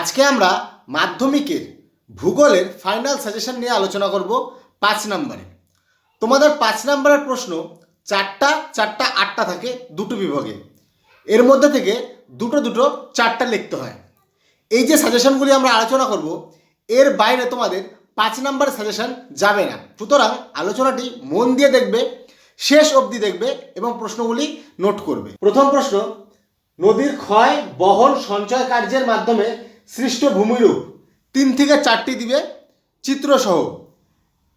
আজকে আমরা মাধ্যমিকের ভূগোলের ফাইনাল সাজেশন নিয়ে আলোচনা করব পাঁচ নম্বরে। তোমাদের পাঁচ নম্বরের প্রশ্ন চারটা চারটা, আটটা থাকে দুটো বিভাগে। এর মধ্যে থেকে দুটো দুটো, চারটা লিখতে হয়। এই যে সাজেশনগুলি আমরা আলোচনা করব, এর বাইরে তোমাদের পাঁচ নাম্বার সাজেশন যাবে না। সুতরাং আলোচনাটি মন দিয়ে দেখবে, শেষ অবধি দেখবে এবং প্রশ্নগুলি নোট করবে। প্রথম প্রশ্ন, নদীর ক্ষয়, বহন, সঞ্চয় কার্যের মাধ্যমে সৃষ্ট ভূমিরূপ। তিন থেকে চারটি দিবে চিত্রসহ।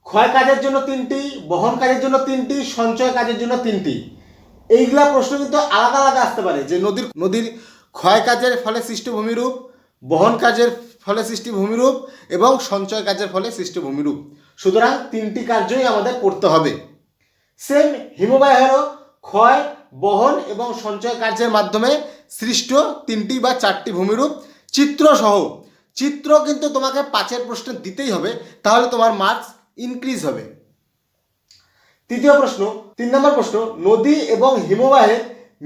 ক্ষয় কাজের জন্য তিনটি, বহন কাজের জন্য তিনটি, সঞ্চয় কাজের জন্য তিনটি। এইগুলা প্রশ্ন কিন্তু আলাদা আলাদা আসতে পারে, যে নদীর নদীর ক্ষয় কাজের ফলে সৃষ্ট ভূমিরূপ, বহন কাজের ফলে সৃষ্টি ভূমিরূপ এবং সঞ্চয় কাজের ফলে সৃষ্ট ভূমিরূপ। সুতরাং তিনটি কার্যই আমাদের করতে হবে। সেম হিমবাহেরও ক্ষয়, বহন এবং সঞ্চয় কার্যের মাধ্যমে সৃষ্ট তিনটি বা চারটি ভূমিরূপ। চিত্রসহ চিত্র কিন্তু তোমাকে পাঁচের প্রশ্ন দিতেই হবে, তাহলে তোমার মার্কস ইনক্রিজ হবে। তৃতীয় প্রশ্ন, তিন নম্বর প্রশ্ন, নদী এবং হিমবাহের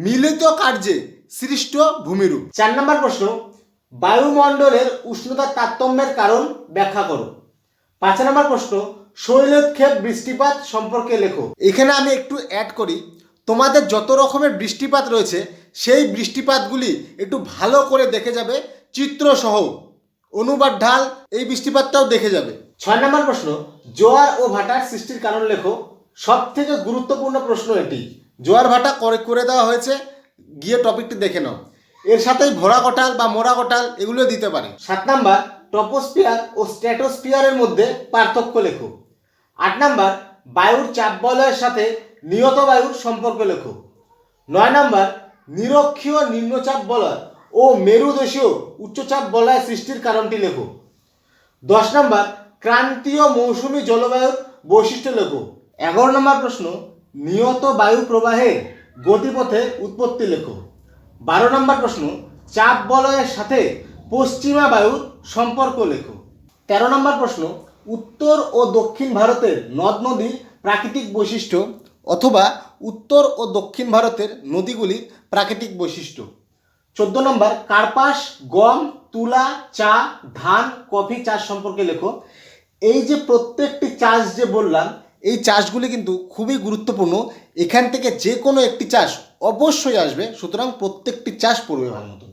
মিলিত কার্যে সৃষ্ট ভূমিরূপ। চার নম্বর প্রশ্ন, বায়ুমণ্ডলের উষ্ণতার তারতম্যের কারণ ব্যাখ্যা করো। পাঁচ নম্বর প্রশ্ন শৈলোৎক্ষেপ বৃষ্টিপাত সম্পর্কে লেখো। এখানে আমি একটু অ্যাড করি, তোমাদের যত রকমের বৃষ্টিপাত রয়েছে, সেই বৃষ্টিপাতগুলি একটু ভালো করে দেখে যাবে চিত্রসহ অনুবাদ ঢাল এই বৃষ্টিপাতটাও দেখে যাবে। ছয় নম্বর প্রশ্ন জোয়ার ও ভাটার সৃষ্টির কারণ লেখো। সব থেকে গুরুত্বপূর্ণ প্রশ্ন এটি। জোয়ার ভাটা করে করে দেওয়া হয়েছে গিয়ে টপিকটি দেখে নাও। এর সাথেই ভরা কটাল বা মোরা কটাল এগুলো দিতে পারে। সাত নাম্বার টপোস্পিয়ার ও স্ট্র্যাটোস্পিয়ারের মধ্যে পার্থক্য লেখো। আট নাম্বার বায়ুর চাপ বলয়ের সাথে নিয়ত বায়ুর সম্পর্ক লেখো। নয় নাম্বার নিরক্ষীয় নিম্নচাপ বলয়। ও মেরুদেশীয় উচ্চচাপ বলয় সৃষ্টির কারণটি লেখো। দশ নম্বর, ক্রান্তীয় মৌসুমী জলবায়ুর বৈশিষ্ট্য লেখো। এগারো নম্বর প্রশ্ন, নিয়ত বায়ু প্রবাহের গতিপথে উৎপত্তি লেখো। বারো নম্বর প্রশ্ন, চাপ বলয়ের সাথে পশ্চিমা বায়ুর সম্পর্ক লেখো। তেরো নম্বর প্রশ্ন, উত্তর ও দক্ষিণ ভারতের নদ নদীর প্রাকৃতিক বৈশিষ্ট্য অথবা উত্তর ও দক্ষিণ ভারতের নদীগুলির প্রাকৃতিক বৈশিষ্ট্য। চোদ্দ নম্বর, কার্পাস, গম, তুলা, চা, ধান, কফি চাষ সম্পর্কে লেখো। এই যে প্রত্যেকটি চাষ যে বললাম, এই চাষগুলি কিন্তু খুবই গুরুত্বপূর্ণ। এখান থেকে যে কোনো একটি চাষ অবশ্যই আসবে, সুতরাং প্রত্যেকটি চাষ পড়বে ভালো মতন।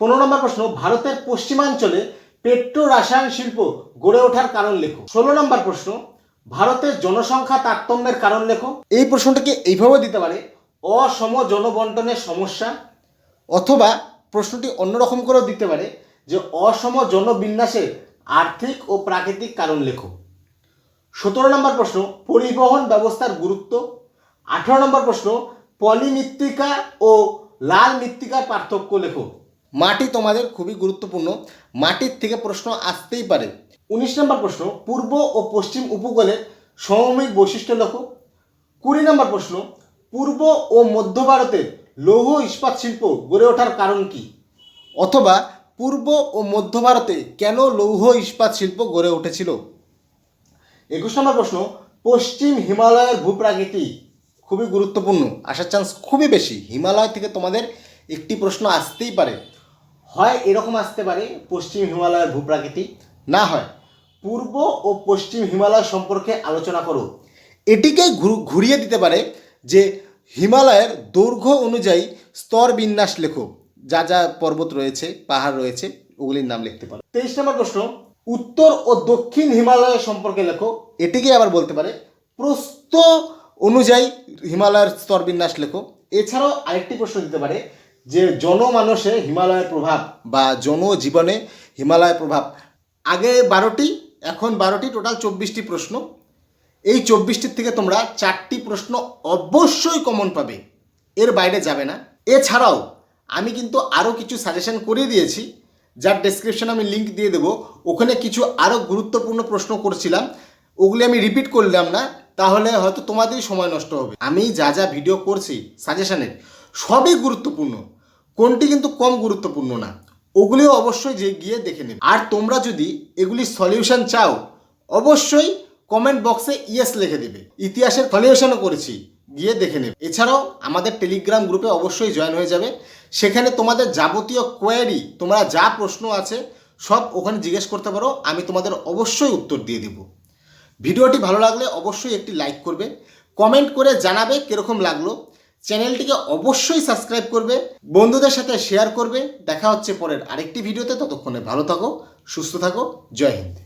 পনেরো নম্বর প্রশ্ন, ভারতের পশ্চিমাঞ্চলে পেট্রো রাসায়ন শিল্প গড়ে ওঠার কারণ লেখো। ষোলো নম্বর প্রশ্ন, ভারতের জনসংখ্যা তারতম্যের কারণ লেখো। এই প্রশ্নটাকে এইভাবে দিতে পারে অসম জনবন্টনের সমস্যা অথবা প্রশ্নটি অন্যরকম করেও দিতে পারে যে অসম জনবিন্যাসের আর্থিক ও প্রাকৃতিক কারণ লেখো। সতেরো নম্বর প্রশ্ন, পরিবহন ব্যবস্থার গুরুত্ব। আঠারো নম্বর প্রশ্ন, পলিমৃত্তিকা ও লাল মৃত্তিকার পার্থক্য লেখো। মাটি তোমাদের খুবই গুরুত্বপূর্ণ। মাটির থেকে প্রশ্ন আসতেই পারে। উনিশ নম্বর প্রশ্ন, পূর্ব ও পশ্চিম উপকূলের সমমিক বৈশিষ্ট্য লেখো। কুড়ি নম্বর প্রশ্ন, পূর্ব ও মধ্য ভারতের লৌহ ইস্পাত শিল্প গড়ে ওঠার কারণ কি? অথবা পূর্ব ও মধ্য ভারতে কেন লৌহ ইস্পাত শিল্প গড়ে উঠেছিল? একুশ নম্বর প্রশ্ন, পশ্চিম হিমালয়ের ভূপ্রাকৃতি। খুবই গুরুত্বপূর্ণ। আসার চান্স খুবই বেশি। হিমালয় থেকে তোমাদের একটি প্রশ্ন আসতেই পারে। হয় এরকম আসতে পারে, পশ্চিম হিমালয়ের ভূপ্রাকৃতি? না হয়। পূর্ব ও পশ্চিম হিমালয় সম্পর্কে আলোচনা করো। এটিকেই ঘুর- ঘুরিয়ে দিতে পারে যে হিমালয়ের দৈর্ঘ্য অনুযায়ী স্তর বিন্যাস লেখো। যা যা পর্বত রয়েছে, পাহাড় রয়েছে, ওগুলির নাম লিখতে পারো। তেইশ নম্বর প্রশ্ন, উত্তর ও দক্ষিণ হিমালয় সম্পর্কে লেখো। এটিকে আবার বলতে পারে প্রস্ত অনুযায়ী হিমালয়ের স্তর বিন্যাস লেখো। এছাড়াও আরেকটি প্রশ্ন দিতে পারে, যে জনমানসে হিমালয়ের প্রভাব বা জনজীবনে হিমালয়ের প্রভাব। আগে বারোটি, এখন বারোটি, টোটাল চব্বিশটি প্রশ্ন। এই চব্বিশটির থেকে তোমরা চারটি প্রশ্ন অবশ্যই কমন পাবে। এর বাইরে যাবে না। এছাড়াও, আমি কিন্তু আরও কিছু সাজেশন করিয়ে দিয়েছি, যার ডেসক্রিপশনে আমি লিঙ্ক দিয়ে দেবো। ওখানে কিছু আরও গুরুত্বপূর্ণ প্রশ্ন করছিলাম। ওগুলি আমি রিপিট করলাম না, তাহলে হয়তো তোমাদেরই সময় নষ্ট হবে। আমি যা যা ভিডিও করছি সাজেশনের সবই গুরুত্বপূর্ণ। কোনটি কিন্তু কম গুরুত্বপূর্ণ না। ওগুলিও অবশ্যই যে গিয়ে দেখে নেবে। আর তোমরা যদি এগুলি সলিউশন চাও, অবশ্যই কমেন্ট বক্সে ইয়েস লিখে দেবে। ইতিহাসের সলিউশনও করেছি, গিয়ে দেখে নেবে। এছাড়াও আমাদের টেলিগ্রাম গ্রুপে অবশ্যই জয়েন হয়ে যাবে। সেখানে তোমাদের যাবতীয় কোয়ারি তোমরা যা প্রশ্ন আছে, সব ওখানে জিজ্ঞেস করতে পারো, আমি তোমাদের অবশ্যই উত্তর দিয়ে দিব। ভিডিওটি ভালো লাগলে অবশ্যই একটি লাইক করবে কমেন্ট করে জানাবে কীরকম লাগল। চ্যানেলটিকে অবশ্যই সাবস্ক্রাইব করবে, বন্ধুদের সাথে শেয়ার করবে। দেখা হচ্ছে পরের আরেকটি ভিডিওতে, ততক্ষণে ভালো থাকো, সুস্থ থাকো, জয় হিন্দ।